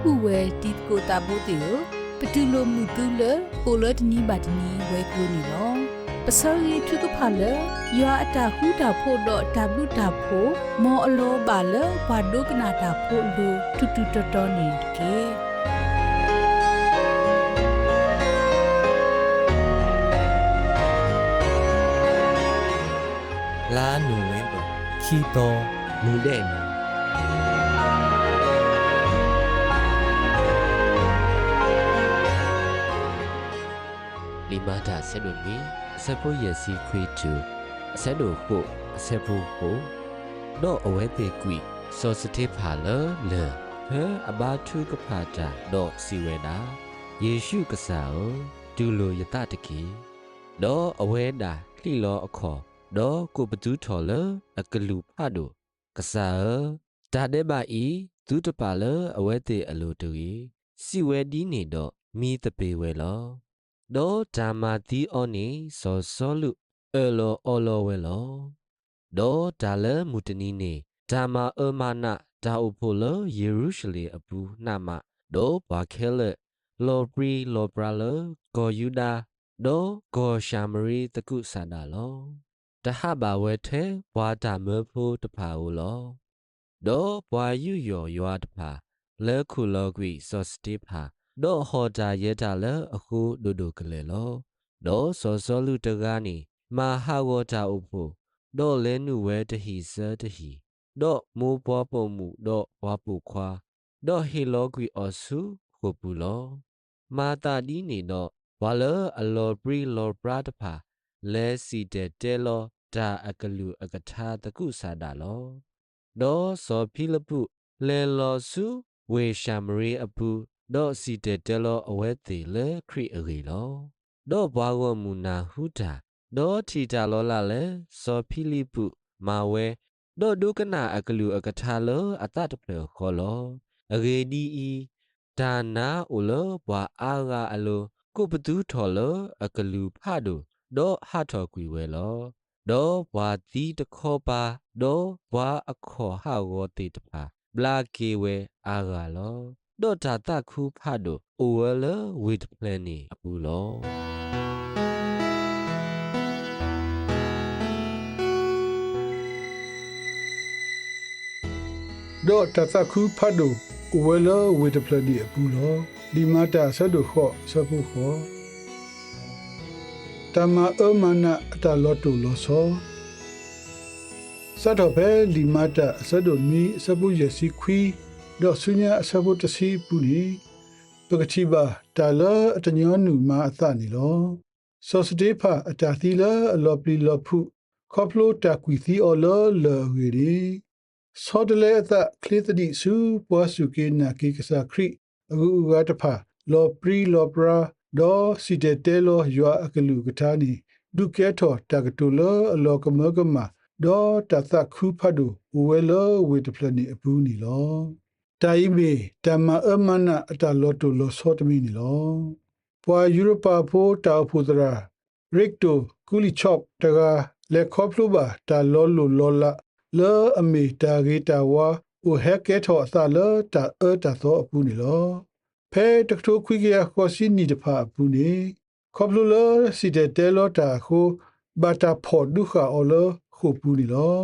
ခုဝဲတီကိုတာဘိုတေကိုပတူလိုမှုတူလပိုလတနီဘာတနီဝဲကူနီလောပစောရီထုကဖာလရွာအတာခုတာဖို့တော့တဘလူတာဖို့မောအလောပါလဘာဒုကနာတာဖို့လူတူတူတော်တော်နေကေလာနူဝဲတော့ခီတော်မူတဲ့ လီမာတာဆက်လို့နီအဆက်ဖို့ရစီခွေတူအဆက်လို့ကိုအဆက်ဖို့ကိုတော့အဝဲသေးကွီစောစတေဖာလလေဟဲအဘာထုကဖာတာတော့စီဝဲတာယေရှုကစားကိုဒူလိုယတတကီတော့အဝဲတာလှီလောအခေါ်ဒေါ်ကိုပတူးထော်လအကလူဖတ်တို့ကစားဒါတဲ့ပါဤဒုတပါလအဝဲတေအလိုတူဤစီဝဲဒီနေတော့မိတပေဝဲလော ဒေါ်ဓမ္မာတီအောနေစောစောလူအလောအလောဝဲလောဒေါ်ဒါလမူတနီနေဓမ္မာအမနာဒါဥဖိုလယေရုရှလေအပူနှမဒေါ်ဘာခဲလလောပရီလောပရာလဂောယူဒာဒေါ်ဂောရှာမရီတကုဆန္ဒလောတဟဘာဝဲထဲဘွာတာမဖို့တဖာဦးလောဒေါ်ဘွာယူယောရွာတဖာလဲခုလောကွီစောစတိဖာ ဒေါ်ဟောတာရဲတာလဲအခုဒုဒုကလေလောဒေါ်စောစောလူတကားနီမာဟာဝတာဥဖို့ဒေါ်လဲနုဝဲတဟီစတဟီဒေါ်မိုးပွားပုံမှုဒေါ်ဝါပူခွာဒေါ်ဟီလောကွီအောစုခုပူလောမာတာဒီနေတော့ဝါလအလောပရီလောပရာတဖာလဲစီတဲ့တဲလောဒါအကလူအကထာတကုစာဒါလောဒေါ်စောဖိလပုလဲလောစုဝေရှာမရီအပူ ဒေါ်စီတဲ့တဲလောအဝဲသေးလဲခရီအရီလောဒေါ်ဘွားဝမူနာဟုတာဒေါ်ထီတာလောလာလဲစောဖိလိပုမာဝဲဒေါ်ဒုကနာအကလူအကထာလောအတတပလခေါ်လောအဂေဒီဤဒါနာအိုလောဘွာအာဂါအလိုကိုပတူးထော်လောအကလူဖတ်တို့ဒေါ်ဟထော်ကွေဝဲလောဒေါ်ဘွာတီတခောပါဒေါ်ဘွာအခောဟာဝတိတပါဘလာကေဝဲအာဂါလော ဒေါ်တာတခုဖတ်တို့အိုဝဲလဝိတပလန်နီအပူလောတော့တသခုဖတ်တို့ဝဲလဝေတပလဒီအပူလောဒီမတာဆတ်တို့ခော့ဆပုခောတမအမနာအတလောတူလောဆောစတ်တော်ပဲလီမတာဆတ်တို့မီဆပုရစီခွီ တော့ဆုညာဆပုတစီပူနီပကတိပါတာလအတညောနုမာအသနီလောစောစတေဖာအတာသီလအလောပလီလောဖုခေါပလိုတာကွီသီအော်လောလောဝေရီစောဒလေအသကလစ်တိစုပွားစုကေနာကေကစားခရိအခုဥကတဖာလောပရီလောပရာဒေါ်စီတေတဲလောယွာအကလူကထာနီဒုကဲထောတကတူလောအလောကမကမဒေါ်တသခုဖတ်ဒူဝဲလောဝေတဖလနီအပူနီလော တိုင်မီတမအမနာအတလောတူလောစောတမီနီလောပွာယူရိုပါဖိုတာဖူဒရာရစ်တိုကူလီချော့တကလေခေါပလူဘာတာလောလူလောလာလောအမီတာဂီတာဝါဥဟက်ကဲထောအသလောတာအတာသောအပူနီလောဖဲတကထိုခွိကရခေါ်စီနီတဖာအပူနီခေါပလူလောစီတဲ့တဲလောတာခုဘာတာဖော်ဒုခါအော်လောခုပူနီလော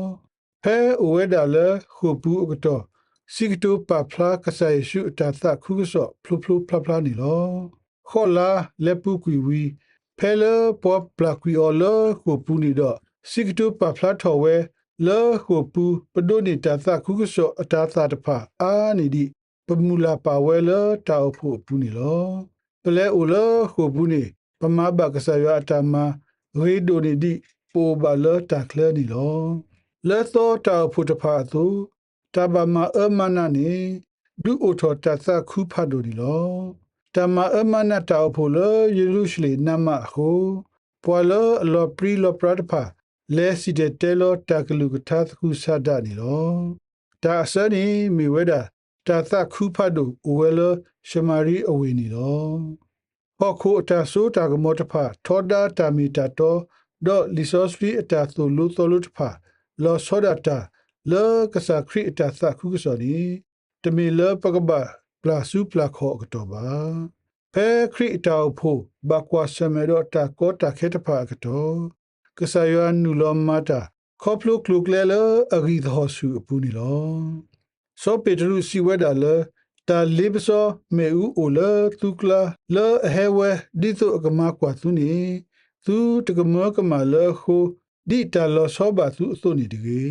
ဖဲအဝဲဒါလခုပူအကတော့ စီကတိုပါဖလာကဆိုင်ရှုအတာသခုကဆော့ဖလူဖလူဖလာဖလာနီလောခေါ်လာလက်ပူကွီဝီဖဲလပေါ်ပလာကွီအော်လောခုပူနီတော့စီကတိုပါဖလာထော်ဝဲလောခုပူပဒိုနီတာသခုကဆော့အတာသတဖာအာနီဒီပမူလာပါဝဲလတာအဖို့ပူနီလောပလဲအိုလခုပူနီပမဘကဆယအတမရေဒိုနီဒီပိုဘလတာကလနီလောလဲသောတာအဖို့တဖာသူ တဘမအမနာနီဒူအိုထောတသခုဖတ်ဒိုနီလောတမအမနာတာအဖို့လယေရုရှလေနမဟုပွာလအလောပရီလောပရတဖာလဲစီတဲ့တဲလောတကလူကထာသခုဆဒနီလောဒါအစနီမီဝဲတာတာသခုဖတ်တို့ဝဲလရှမာရီအဝေနီလောဟောခုအတာဆိုတာကမောတဖာထောဒါတာမီတာတောဒေါလီဆိုစဖီအတာသူလူတော်လူတဖာလောဆောဒတာ လောကစားခရီအတာသခုကစောနီတမီလပကဘာပပလာစုပလာခော့ကတော့ပါဖဲခရီတောက်ဖို့ဘကွာဆမေရတာကောတာခေတဖာကတော့ကဆာယန်နူလောမတာခေါပလုကလုကလဲလအဂီသောစုအပူနီလောစောပေတရုစီဝဲဒါလတာလိဘစောမေဦးအိုလတုကလာလောအဟဲဝဲဒီတုအကမကွာသူနီသူတကမကမလခုဒီတာလောစောဘာသူအစုန်နီတကေ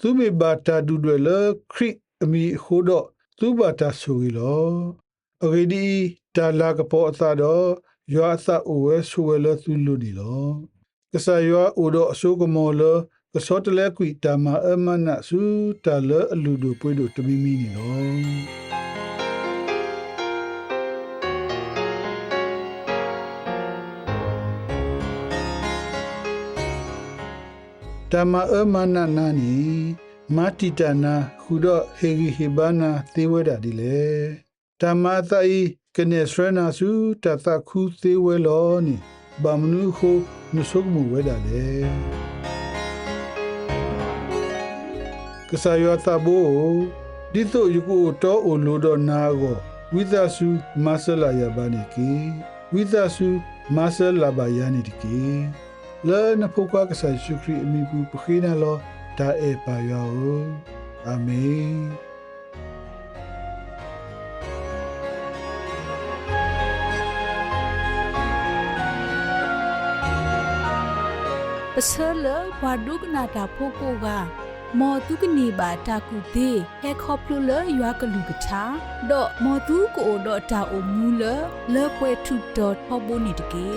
သူမေဘာတာဒူဒွယ်လခရစ်အမီခိုတော့သူဘာတာဆူရီလောအဂေဒီတာလာကပေါ်အသာတော့ရွာအသအိုဝဲဆူဝဲလသူလူဒီလောကဆာရွာအိုတော့အဆိုးကမောလကစောတလဲကွီတာမအမနဆူတာလအလူတို့ပွေးတို့တမီမီနီလော တမအမနာနာနီမာတီတနာခုတော့ဟေဂီဟေဘာနာသေဝဒဒီလေတမသိုင်ကနေစရနာစုတသခုသေးဝဲလောနီဘာမနုခုနုဆုကမှုဝဲဒါလေကဆာယောသဘောဒီတော့ယခုတော့အိုလိုတော့နာကိုဝိသစုမဆလာယဘာနီကီဝိသစုမဆလာဘာယာနီတကီ le na pokwa ka sa shukri mi pu pkhina lo da e pa ya o amen ပစလဘာဒုကနာတာဖိုကိုကမော်တုကနေပါတာကူသေးဟဲခေါပလူလရွာကလူကချာဒေါ်မော်တုကိုဒေါ်တာအိုမူလလေကွဲထုဒေါ်ဟောဘိုနီတကေ